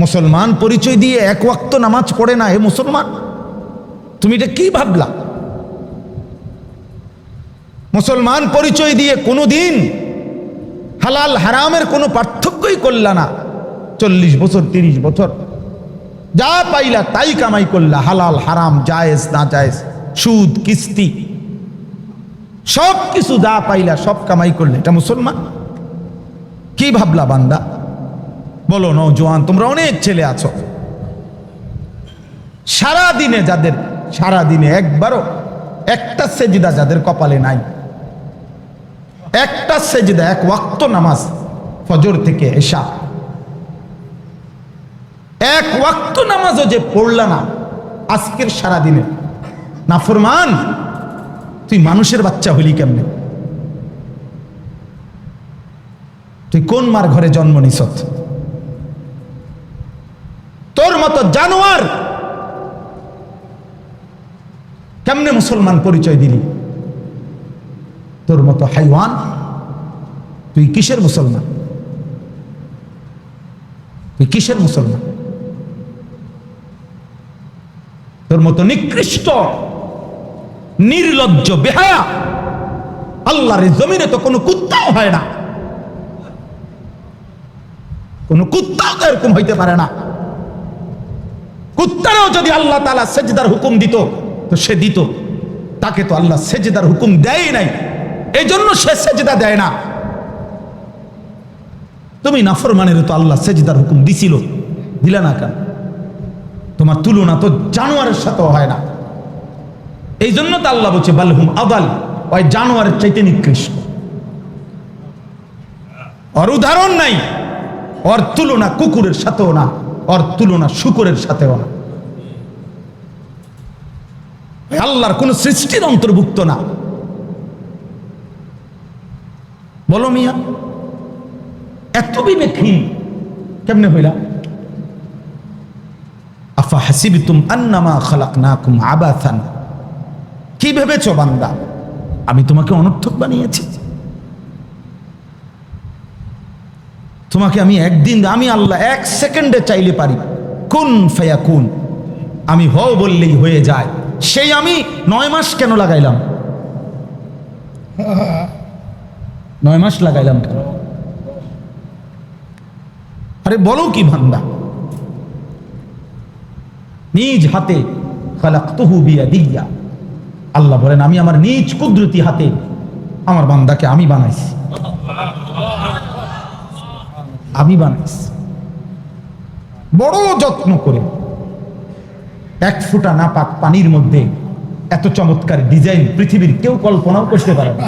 মুসলমান পরিচয় দিয়ে এক ওয়াক্ত নামাজ পড়ে না, হে মুসলমান? তুমি এটা কি ভাবলা? মুসলমান পরিচয় দিয়ে কোনো দিন হালাল হারামের কোনো পার্থক্যই করলা না। চল্লিশ বছর, তিরিশ বছর, যা পাইলা তাই কামাই করলা, হালাল, হারাম, জায়েজ, না জায়েজ, সুদ, কিস্তি সব কিছু যা পাইলা সব কামাই করলে, এটা মুসলমান? কি ভাবলা বান্দা? বলো নৌজওয়ান তোমরা অনেক ছেলে আছো। সারা দিনে যাদের সারা দিনে একবারও একটা সেজিদা যাদের কপালে নাই। একটা সেজিদা, এক ওয়াক্ত নামাজ, ফজর থেকে এসা এক ওয়াক্ত নামাজও যে পড়লা না, আজকের সারা দিনে নাফরমান, তুই মানুষের বাচ্চা হলি কেমনে? তুই কোন মার ঘরে জন্ম নিছত তোর মতো জানোয়ার কেমনে মুসলমান পরিচয় দিলি? তোর মতো হাইওয়ান? তুই কিসের মুসলমান? তুই কিসের মুসলমান? তোর মতো নিকৃষ্ট, নির্লজ্জ, বেহায়া আল্লাহর জমিনে তো কোনো কুত্তাও হয় না। কোনো কুত্তাও তো এরকম হইতে পারে না। কুত্তারাও যদি আল্লাহ তালা সেজদার হুকুম দিত, তো সে দিত। তাকে তো আল্লাহ সেজদার হুকুম দেয় নাই। এই জন্য সে সেজদা দেয় না। তুমি নাফরমানের তো আল্লাহ সেজদার হুকুম দিছিল। দিলা না কেন? তোমার তুলনা তো জানোয়ারের সাথেও হয় না। এই জন্য তো আল্লাহ বলছে বালহুম আদাল, ওই জানোয়ারের চাইতে নিকৃষ্ট। ওর উদাহরণ নাই, ওর তুলনা কুকুরের সাথেও না। ওর তুলনা শুকুরের সাথেও না। আল্লাহর কোন সৃষ্টির অন্তর্ভুক্ত না। বলো মিয়া, এত বিবেকহীন কেমনে হইলা? আফা হাসিবিতুম আন্নামা খালাকনাকুম আবাথান কি ভেবেছো বান্দা? আমি তোমাকে অনর্থক বানিয়েছি। তোমাকে আমি একদিন, আমি আল্লাহ এক সেকেন্ডে চাইলে পারি। কোন ফেয়া কোন আমি হও বললেই হয়ে যায়। সেই আমি নয় মাস কেন লাগাইলাম? নয় মাস লাগাইলাম কেন? আরে বলো কি ভান্দা নিজ হাতে আল্লাহ বলেন, আমি আমার নিজ কুদরতি হাতে আমার বান্দাকে আমি বানাইছি। আমি বানাইছি। বড় যত্ন করে এক ফুটা না পাক পানির মধ্যে এত চমৎকার ডিজাইন পৃথিবীর কেউ কল্পনাও করতে পারে না।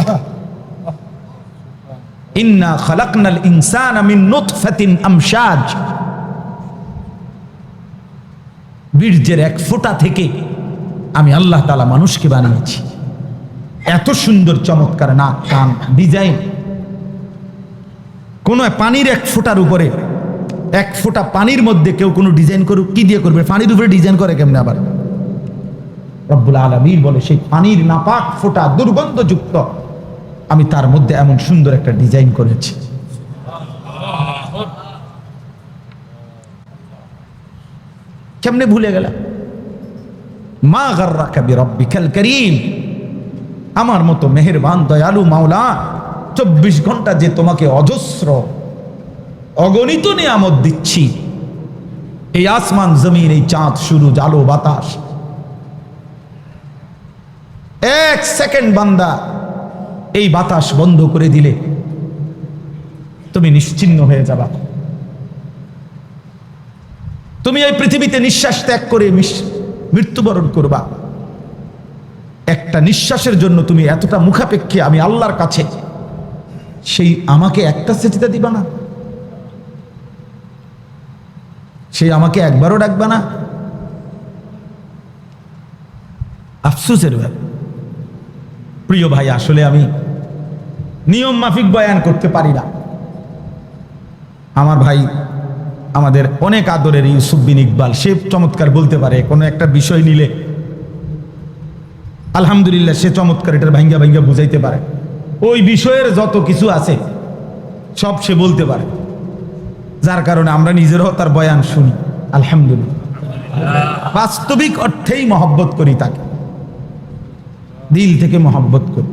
ইন্না খালাকনাল ইনসান মিন নুতফাতিন আমশাজ। বীর্যের এক ফোঁটা থেকে আমি আল্লাহ তালা মানুষকে বানিয়েছি। এত সুন্দর চমৎকার নাক কান ডিজাইন কোন পানির এক ফোঁটার উপরে, এক ফোঁটা পানির মধ্যে কেউ কোনো ডিজাইন করুক, কি দিয়ে করবে? পানির উপরে ডিজাইন করে কেমনে আবার? রব্বুল আলমীর বলে, সেই পানির নাপাক ফোঁটা দুর্গন্ধযুক্ত। আমি তার মধ্যে এমন সুন্দর একটা ডিজাইন করেছি। কেমনে ভুলে গেলাম? মা গর্রা কবি রব্বিকাল করিম। আমার মতো মেহেরবান, দয়ালু মাওলা চব্বিশ ঘণ্টা যে তোমাকে অজস্র অগণিত নিয়ামত দিচ্ছি। এই আসমান, জমিন, এই চাঁদ শুরু আলো, বাতাস। এক সেকেন্ড বান্দা, এই বাতাস বন্ধ করে দিলে তুমি নিশ্চিন্ন হয়ে যাবা। তুমি এই পৃথিবীতে নিঃশ্বাস ত্যাগ করে মৃত্যুবরণ করবা। একটা নিঃশ্বাসের জন্য তুমি এতটা মুখাপেক্ষে আমি আল্লাহর কাছে সেই আমাকে একটা সেচিতে দিবা না? সেই আমাকে একবারও ডাকবা না? আফসুসের ব্যাপার। প্রিয় ভাই, আসলে আমি নিয়ম মাফিক বয়ান করতে পারি না। আমার ভাই আমাদের অনেক আদরের ইউসুফ ইকবাল, সে চমৎকার বলতে পারে, কোনো একটা বিষয় নিলে আলহামদুলিল্লাহ সে চমৎকার, এটার ভাঙ্গা ভাঙ্গা বুঝাইতে পারে। ওই বিষয়ের যত কিছু আছে, সব সে বলতে পারে। যার কারণে আমরা নিজেরাও তার বয়ান শুনি, আলহামদুলিল্লাহ। বাস্তবিক অর্থেই মহব্বত করি তাকে। দিল থেকে মহব্বত করি।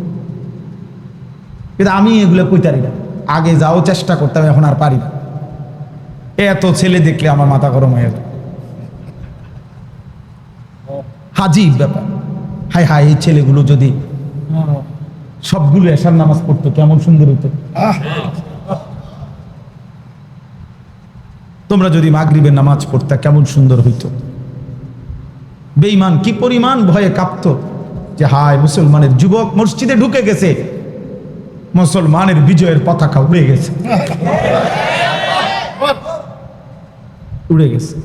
কিন্তু আমি এগুলো কইতারি না। আগে যাও চেষ্টা করতাম, এখন আর পারি না। এত ছেলে দেখলে আমার মাথা গরম হয়ে যায়। হাজিব ব্যাপার। হাই হাই এই ছেলেগুলো যদি সবগুলো এসার নামাজ পড়তো কেমন সুন্দর হতো তোমরা যদি মাগরিবের নামাজ পড়তা কেমন সুন্দর হইতো। বেঈমান কি পরিমাণ ভয়ে কাঁপত যে হায় মুসলমানের যুবক মসজিদে ঢুকে গেছে মুসলমানের বিজয়ের পতাকা উড়ে গেছে। উড়ে গেছে।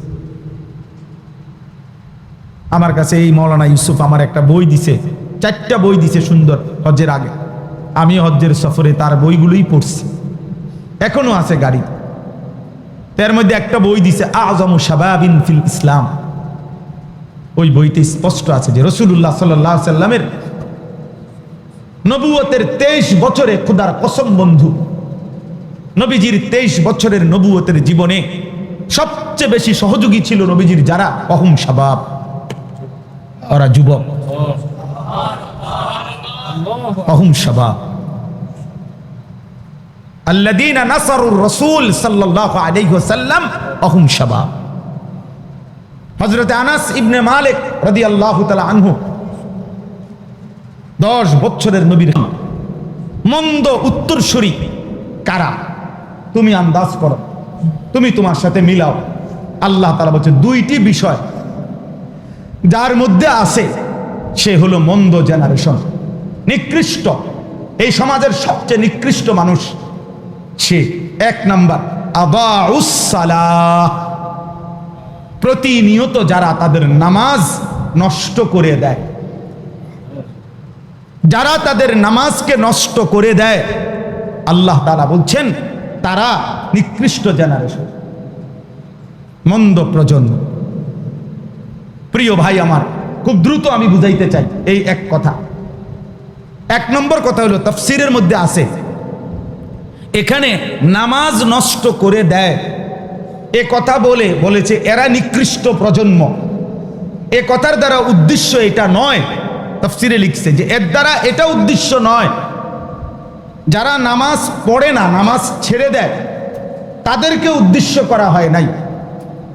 আমার কাছে এই মৌলানা ইউসুফ আমার একটা বই দিছে চারটা বই দিছে সুন্দর হজ্জের আগে। আমি হজ্জের সফরে তার বইগুলোই পড়ছি। এখনও আছে গাড়ি। তার মধ্যে একটা বই দিছে, আজম শাবাবিন ফিল ইসলাম। ওই বইতে স্পষ্ট আছে যে রসুল্লাহ সাল্লাহ সাল্লামের নবুয়তের তেইশ বছরে খুদার কসম বন্ধু। নবীজির তেইশ বছরের নবুয়তের জীবনে সবচেয়ে বেশি সহযোগী ছিল নবীজির যারা? অহুম শাবাব। ওরা যুবক। কারা? তুমি আন্দাজ করো। তুমি তোমার সাথে মিলাও। আল্লাহ তালা বলছে দুইটি বিষয় যার মধ্যে আছে, সে হলো মন্দ জেনারেশন নিকৃষ্ট। এই সমাজের সবচেয়ে নিকৃষ্ট মানুষ সে। এক নাম্বার প্রতিনিয়ত যারা তাদের নামাজ নষ্ট করে দেয়, যারা তাদের নামাজকে নষ্ট করে দেয়, আল্লাহ তারা বলছেন, তারা নিকৃষ্ট জেনারেশন মন্দ প্রজন্ম। প্রিয় ভাই আমার, খুব দ্রুত আমি বুঝাইতে চাই এই এক কথা। এক নম্বর কথা হলো, তফসিরের মধ্যে আছে। এখানে নামাজ নষ্ট করে দেয়। এ কথা বলে, বলেছে, এরা নিকৃষ্ট প্রজন্ম। এ কথার দ্বারা উদ্দেশ্য এটা নয়, তফসিরে লিখছে যে, এর দ্বারা এটা উদ্দেশ্য নয়। যারা নামাজ পড়ে না, নামাজ ছেড়ে দেয়, তাদেরকে উদ্দেশ্য করা হয় নাই।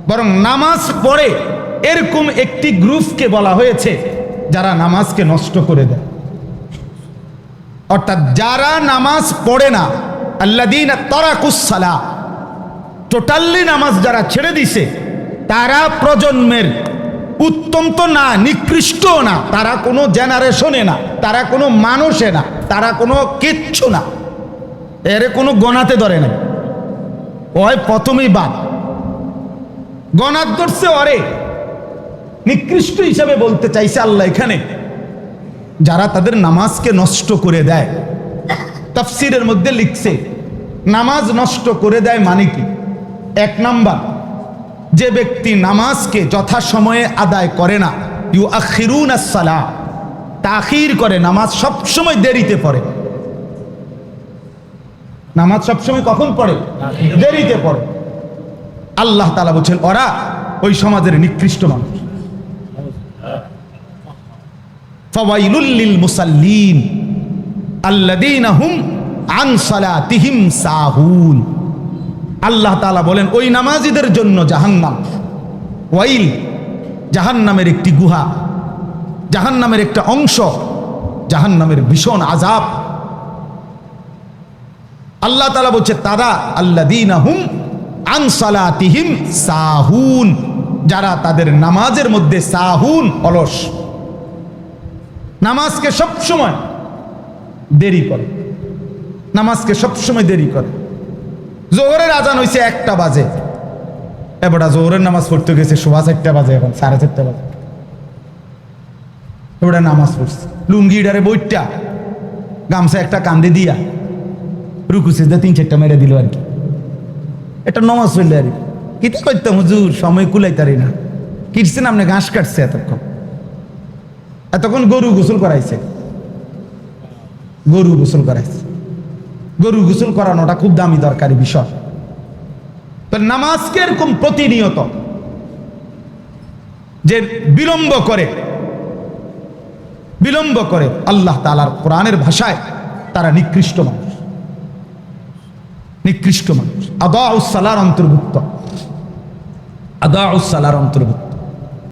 বরং নামাজ পড়ে, এরকম একটি গ্রুপকে বলা হয়েছে, যারা নামাজকে নষ্ট করে দেয়। অর্থাৎ যারা নামাজ পড়ে না আল্লাদিন তরাকুসালা টোটালি নামাজ যারা ছেড়ে দিছে, তারা প্রজন্মের উত্তম তো না নিকৃষ্ট না, তারা কোনো জেনারেশনে না, তারা কোনো মানুষে না, তারা কোনো কিচ্ছু না। এর কোনো গণাতে ধরে নাই। ওই প্রথমেই বাদ। গণাত ধরছে অরে নিকৃষ্ট হিসাবে বলতে চাইছে আল্লাহ এখানে। যারা তাদের নামাজকে নষ্ট করে দেয়। তাফসিরের মধ্যে লিখছে, নামাজ নষ্ট করে দেয় মানে কি? এক নাম্বার, যে ব্যক্তি নামাজকে যথাসময়ে আদায় করে না ইউ আখিরুন সালা তাখির করে, নামাজ সবসময় দেরিতে পড়ে। নামাজ সবসময় কখন পড়ে? দেরিতে পড়ে। আল্লাহ তালা বলছেন, ওরা ওই সমাজের নিকৃষ্ট মানুষ। ফওয়াইলুল মুসাল্লিন আল্লাযীনা হুম আন সালাতিহিম সাহুন। আল্লাহ তাআলা বলেন, ওই নামাজীদের জন্য জাহান্নাম। ওয়াইল জাহান্নামের একটি গুহা, জাহান্নামের একটা অংশ, জাহান্নামের ভীষণ আজাব আল্লাহ তাআলা বলছে, তারা আল্লাযীনা হুম আন সালাতিহিম সাহুন, যারা তাদের নামাজের মধ্যে সাহুন, অলস। নামাজকে সব সময় দেরি করে। নামাজকে সবসময় দেরি করে। জোহরের আজান হয়েছে একটা বাজে। এবারটা জোহরের নামাজ পড়তে গেছে সোয়া চারটা বাজে এখন, সাড়ে চারটা বাজে। এবারটা নামাজ পড়ছে। লুঙ্গি ডারে বইটা গামছা একটা কান্দে দিয়া, রুকু সিজদা তিন চারটা মেরে দিল আর কি। এটা নমাজ পড়লে আর কি। কিতা করতাম হুজুর? সময় কুলাইতারি না। কিটছেন আপনি ঘাস কাটছে এতক্ষণ? এতক্ষণ গরু গোসল করাইছে। গরু গোসল করাইছে। গরু গোসল করানোটা খুব দামি দরকারি বিষয়। তো নামাজকে এরকম প্রতিনিয়ত? যে বিলম্ব করে বিলম্ব করে আল্লাহ তালার কোরআনের ভাষায় তারা নিকৃষ্ট মানুষ। নিকৃষ্ট মানুষ। আদা সালার অন্তর্ভুক্ত। আদা সালার অন্তর্ভুক্ত।